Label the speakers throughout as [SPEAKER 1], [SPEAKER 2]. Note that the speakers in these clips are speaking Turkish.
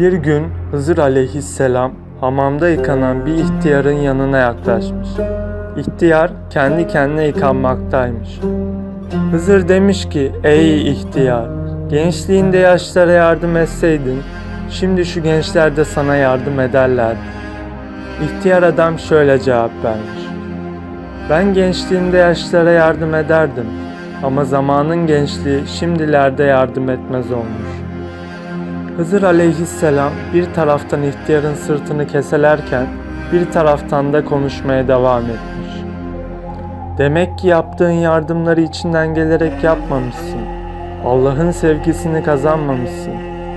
[SPEAKER 1] Bir gün Hızır aleyhisselam hamamda yıkanan bir ihtiyarın yanına yaklaşmış. İhtiyar kendi kendine yıkanmaktaymış. Hızır demiş ki ey ihtiyar gençliğinde yaşlara yardım etseydin şimdi şu gençler de sana yardım ederler. İhtiyar adam şöyle cevap vermiş. Ben gençliğimde yaşlara yardım ederdim ama zamanın gençliği şimdilerde yardım etmez olmuş. Hızır aleyhisselam bir taraftan ihtiyarın sırtını keselerken bir taraftan da konuşmaya devam etmiş. Demek ki yaptığın yardımları içinden gelerek yapmamışsın. Allah'ın sevgisini kazanmamışsın.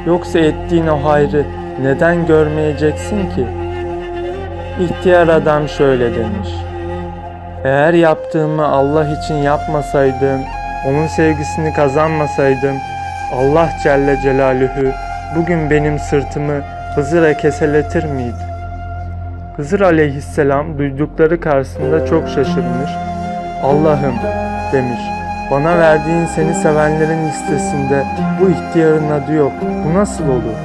[SPEAKER 1] Yoksa ettiğin o hayrı neden görmeyeceksin ki? İhtiyar adam şöyle demiş. Eğer yaptığımı Allah için yapmasaydım, onun sevgisini kazanmasaydım, Allah Celle Celaluhu bugün benim sırtımı Hızır'a keseletir miydi? Hızır aleyhisselam duydukları karşısında çok şaşırmış. Allah'ım demiş. Bana verdiğin seni sevenlerin listesinde bu ihtiyarın adı yok. Bu nasıl olur?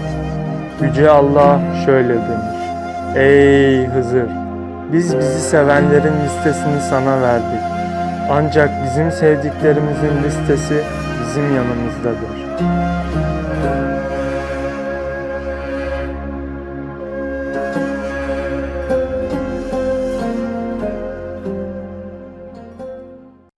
[SPEAKER 1] Yüce Allah şöyle demiş. Ey Hızır! Biz bizi sevenlerin listesini sana verdik. Ancak bizim sevdiklerimizin listesi bizim yanımızdadır.